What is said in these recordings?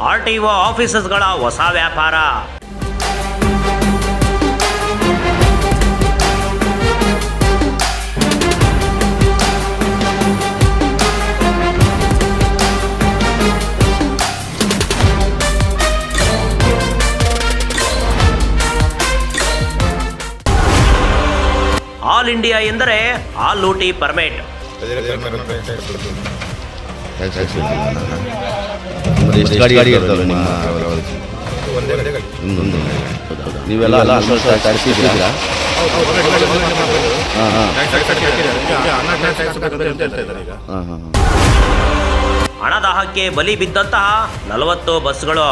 RTO ಆಫೀಸಸ್ಗಳ ಹೊಸ ವ್ಯಾಪಾರ. ಆಲ್ ಇಂಡಿಯಾ ಎಂದರೆ ಆಲ್ ಲೂಟಿ ಪರ್ಮಿಟ್. ಎಷ್ಟು ಗಾಡಿ ಗಾಡಿ ಇರ್ತವೆ ನಿಮ್ಮ ನೀವೆಲ್ಲ ಎಲ್ಲ ಟ್ಯಾಕ್ಸಿ ಇದ್ದೀರಾ ಹಾಂ ಹಾಂ. ಹಾಂ ಹಾಂ ಹಾಂ. ಹಣದಾಹಕ್ಕೆ ಬಲಿ ಬಿದ್ದಂತಹ ನಲವತ್ತು ಬಸ್ಗಳು.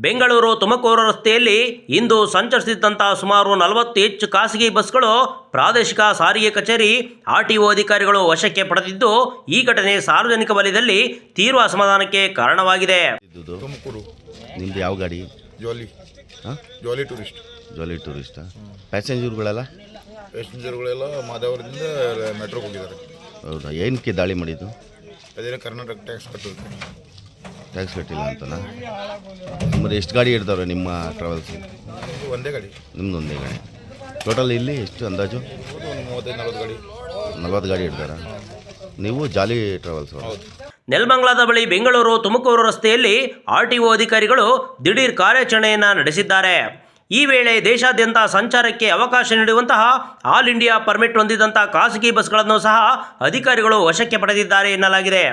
ಬೆಂಗಳೂರು ತುಮಕೂರು ರಸ್ತೆಯಲ್ಲಿ ಇಂದು ಸಂಚರಿಸಿದ್ದಂತಹ ಸುಮಾರು ನಲವತ್ತು ಹೆಚ್ಚು ಖಾಸಗಿ ಬಸ್ಗಳು ಪ್ರಾದೇಶಿಕ ಸಾರಿಗೆ ಕಚೇರಿ ಆರ್ಟಿಒ ಅಧಿಕಾರಿಗಳು ವಶಕ್ಕೆ ಪಡೆದಿದ್ದು ಈ ಘಟನೆ ಸಾರ್ವಜನಿಕ ವಲಯದಲ್ಲಿ ತೀವ್ರ ಅಸಮಾಧಾನಕ್ಕೆ ಕಾರಣವಾಗಿದೆ. ತುಮಕೂರು. ನಿಮ್ದು ಯಾವ ಗಾಡಿ? ಜಾಲಿ. ಹಾಂ? ಜಾಲಿ ಟೂರಿಸ್ಟ್. ಜಾಲಿ ಟೂರಿಸ್ಟಾ ಪ್ಯಾಸೆಂಜರ್ಗಳೆಲ್ಲ? ಪ್ಯಾಸೆಂಜರ್ಗಳೆಲ್ಲ ಮಾದಾವರದಿಂದ ಮೆಟ್ರೋಗೆ ಹೋಗಿದ್ದಾರೆ. ಹೌದಾ? ಏನಕ್ಕೆ ದಾಳಿ ಮಾಡಿದ್ದು? ಅದೇನೋ ಕರ್ನಾಟಕ ಟ್ಯಾಕ್ಸ್ ಕಟ್ಟೋದು ಟ್ಯಾಕ್ಸ್ ಕಟ್ಟಿಲ್ಲ ಅಂತನಾ? ಮತ್ತೆ ಎಷ್ಟು ಗಾಡಿ ಇಡ್ತಾವ್ರೆ ನಿಮ್ಮ ಟ್ರಾವೆಲ್ಸ್ ಇದು ಒಂದೇ ಗಾಡಿ. ನಿಮ್ದು ಒಂದೇ ಗಾಡಿ. ಟೋಟಲ್ ಇಲ್ಲಿ ಎಷ್ಟು ಅಂದಾಜು? ನಲ್ವತ್ತು ಗಾಡಿ ಇರ್ತಾರ ನೀವು ಜಾಲಿ ಟ್ರಾವೆಲ್ಸ್ ನೆಲಮಂಗಲದ ಬಳಿ ಬೆಂಗಳೂರು ತುಮಕೂರು ರಸ್ತೆಯಲ್ಲಿ ಆರ್ಟಿಒ ಅಧಿಕಾರಿಗಳು ದಿಢೀರ್ ಕಾರ್ಯಾಚರಣೆಯನ್ನು ನಡೆಸಿದ್ದಾರೆ. ಈ ವೇಳೆ ದೇಶಾದ್ಯಂತ ಸಂಚಾರಕ್ಕೆ ಅವಕಾಶ ನೀಡುವಂತಹ ಆಲ್ ಇಂಡಿಯಾ ಪರ್ಮಿಟ್ ಹೊಂದಿದಂತಹ ಖಾಸಗಿ ಬಸ್ಗಳನ್ನು ಸಹ ಅಧಿಕಾರಿಗಳು ವಶಕ್ಕೆ ಪಡೆದಿದ್ದಾರೆ ಎನ್ನಲಾಗಿದೆ.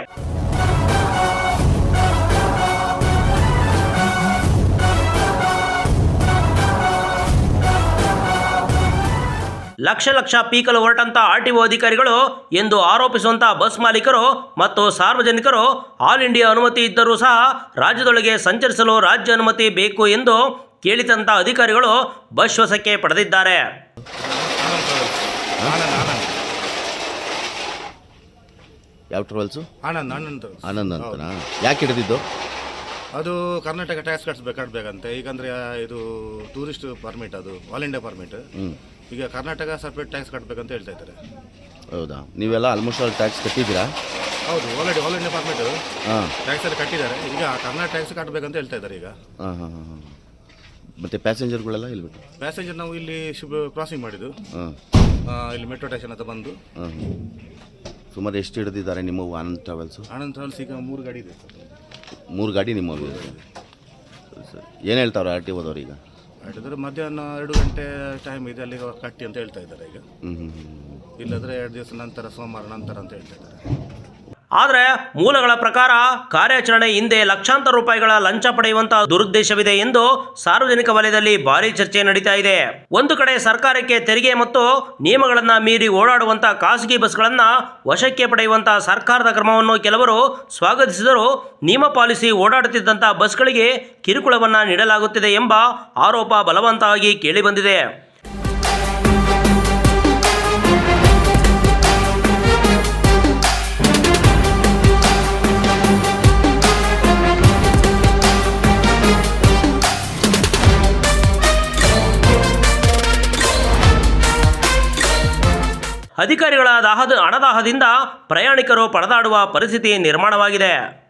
ಲಕ್ಷ ಲಕ್ಷ ಪೀಕಲು ಹೊರಟಂತ ಆರ್ಟಿಒ ಅಧಿಕಾರಿಗಳು ಎಂದು ಆರೋಪಿಸುವಂತಹ ಬಸ್ ಮಾಲೀಕರು ಮತ್ತು ಸಾರ್ವಜನಿಕರು ಆಲ್ ಇಂಡಿಯಾ ಅನುಮತಿ ಇದ್ದರೂ ಸಹ ರಾಜ್ಯದೊಳಗೆ ಸಂಚರಿಸಲು ರಾಜ್ಯ ಅನುಮತಿ ಬೇಕು ಎಂದು ಕೇಳಿದಂಥ ಅಧಿಕಾರಿಗಳು ಬಸ್ ವಶಕ್ಕೆ ಪಡೆದಿದ್ದಾರೆ. ಯಾವ ಟ್ರಾವೆಲ್ಸು? ಆನಂದ್ ಆನಂದ್ ಆನಂದ್ ಅಂತನಾ? ಯಾಕೆ ಹಿಡಿದಿದ್ದು? ಅದು ಕರ್ನಾಟಕ ಟ್ಯಾಕ್ಸ್ ಕಟ್ಸ್ ಕಟ್ಬೇಕಂತೆ ಈಗಂದ್ರೆ ಇದು ಟೂರಿಸ್ಟ್ ಪರ್ಮಿಟ್ ಅದು ಆಲ್ ಇಂಡಿಯಾ ಪರ್ಮಿಟ್. ಈಗ ಕರ್ನಾಟಕ ಸಪ್ರೇಟ್ ಟ್ಯಾಕ್ಸ್ ಕಟ್ಟಬೇಕಂತ ಹೇಳ್ತಾ ಇದ್ದಾರೆ. ಹೌದಾ? ನೀವೆಲ್ಲ ಆಲ್ಮೋಸ್ಟ್ ಆಲ್ ಟ್ಯಾಕ್ಸ್ ಕಟ್ಟಿದ್ದೀರಾ? ಹೌದು ಆಲ್ರೆಡಿ ಆಲ್ ಇಂಡಿಯಾ ಪರ್ಮಿಟ್ ಹಾಂ. ಟ್ಯಾಕ್ಸ್ ಎಲ್ಲ ಕಟ್ಟಿದ್ದಾರೆ. ಈಗ ಕರ್ನಾಟಕ ಟ್ಯಾಕ್ಸ್ ಕಟ್ಟಬೇಕಂತ ಹೇಳ್ತಾ ಇದ್ದಾರೆ ಈಗ. ಹಾಂ ಹಾಂ ಹಾಂ ಹಾಂ. ಮತ್ತು ಪ್ಯಾಸೆಂಜರ್ಗಳೆಲ್ಲ ಇಲ್ಲಿ ಬಿಟ್ಟು ಪ್ಯಾಸೆಂಜರ್ ನಾವು ಇಲ್ಲಿ ಶುಭ ಕ್ರಾಸಿಂಗ್ ಮಾಡಿದ್ದು. ಹಾಂ. ಆ, ಇಲ್ಲಿ ಮೆಟ್ರೋ ಸ್ಟೇಷನ್ ಹತ್ರ ಬಂದು. ಹಾಂ ಸುಮಾರು ಎಷ್ಟು ಹಿಡಿದಿದ್ದಾರೆ ನಿಮ್ಮ ಆನಂದ್ ಟ್ರಾವೆಲ್ಸು ಆನಂದ್ ಟ್ರಾವೆಲ್ಸ್ ಈಗ ಮೂರು ಗಾಡಿ ಇದೆ. ಮೂರು ಗಾಡಿ ನಿಮ್ಮ ಸರಿ ಸರಿ. ಏನು ಹೇಳ್ತಾವ್ರೆ ಆರ್ ಟಿ ಓದವ್ರು ಈಗ? ಹೇಳಿದ್ರೆ ಮಧ್ಯಾಹ್ನ ಎರಡು ಗಂಟೆ ಟೈಮ್ ಇದೆ ಅಲ್ಲಿಗೆ ಕಟ್ಟಿ ಅಂತ ಹೇಳ್ತಾ ಇದ್ದಾರೆ ಈಗ. ಇಲ್ಲದ್ರೆ ಎರಡು ದಿವಸ ನಂತರ ಸೋಮವಾರ ನಂತರ ಅಂತ ಹೇಳ್ತಾ ಇದ್ದಾರೆ. ಆದರೆ ಮೂಲಗಳ ಪ್ರಕಾರ ಕಾರ್ಯಾಚರಣೆ ಹಿಂದೆ ಲಕ್ಷಾಂತರ ರೂಪಾಯಿಗಳ ಲಂಚ ಪಡೆಯುವಂತಹ ದುರುದ್ದೇಶವಿದೆ ಎಂದು ಸಾರ್ವಜನಿಕ ವಲಯದಲ್ಲಿ ಭಾರಿ ಚರ್ಚೆ ನಡೀತಾ ಇದೆ. ಒಂದು ಕಡೆ ಸರ್ಕಾರಕ್ಕೆ ತೆರಿಗೆ ಮತ್ತು ನಿಯಮಗಳನ್ನು ಮೀರಿ ಓಡಾಡುವಂತಹ ಖಾಸಗಿ ಬಸ್ಗಳನ್ನು ವಶಕ್ಕೆ ಪಡೆಯುವಂತಹ ಸರ್ಕಾರದ ಕ್ರಮವನ್ನು ಕೆಲವರು ಸ್ವಾಗತಿಸಿದರೂ ನಿಯಮ ಪಾಲಿಸಿ ಓಡಾಡುತ್ತಿದ್ದಂತಹ ಬಸ್ಗಳಿಗೆ ಕಿರುಕುಳವನ್ನ ನೀಡಲಾಗುತ್ತಿದೆ ಎಂಬ ಆರೋಪ ಬಲವಂತವಾಗಿ ಕೇಳಿಬಂದಿದೆ ಅಧಿಕಾರಿಗಳ ದಾಹದ ಹಣದಾಹದಿಂದ ಪ್ರಯಾಣಿಕರು ಪರದಾಡುವ ಪರಿಸ್ಥಿತಿ ನಿರ್ಮಾಣವಾಗಿದೆ.